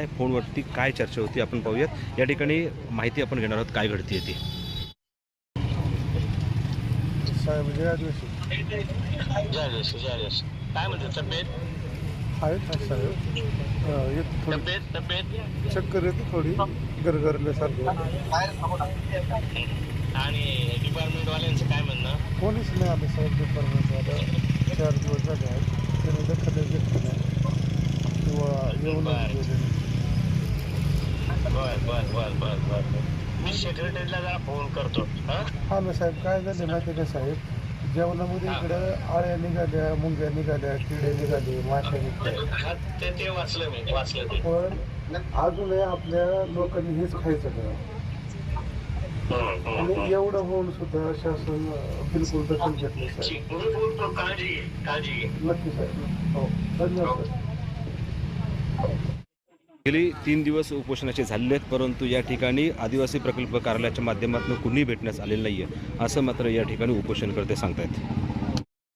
काय फोनवरती काय चर्चा होती आपण पाहूयात. या ठिकाणी माहिती आपण घेणार आहोत काय घडती ती. काय म्हणते तब्येत? तब्येत चक्कर येते थोडी गरगरल्यासारखं. आणि डिपार्टमेंट वाल्यांचं काय म्हणणं? कोणीच नाही आलं साहेब डिपार्टमेंटवालं चार दिवस झाले आहेत. त्याने दखल घेतली नाही. किंवा येऊन बरं. बर बर बर बर. बर मी सेक्रेटरीला जरा फोन करतो. हा? हा ना साहेब काय झाले माहिती का साहेब? जेवणामध्ये इकडं आळ्या निघाल्या मुंग्या निघाल्या किडे निघाले माश्या निघाल्या हा, ते ते वाचलं मी वाचलं ते. पण अजूनही आपल्या लोकांनी हेच खायचं का? हम्म, हम्म, आणि एवढं होऊन सुद्धा शासन अं, बिलकुल दखल घेत नाही साहेब. ठीक. मी बोलतो काळजी घे काळजी घे. नक्की साहेब. हो धन्यवाद साहेब. गेली तीन दिवस उपोषणाचे झालेले आहेत परंतु या ठिकाणी आदिवासी प्रकल्प कार्यालयाच्या माध्यमातून कुणी भेटण्यास आलेलं नाही आहे असं मात्र या ठिकाणी उपोषणकर्ते सांगतायत.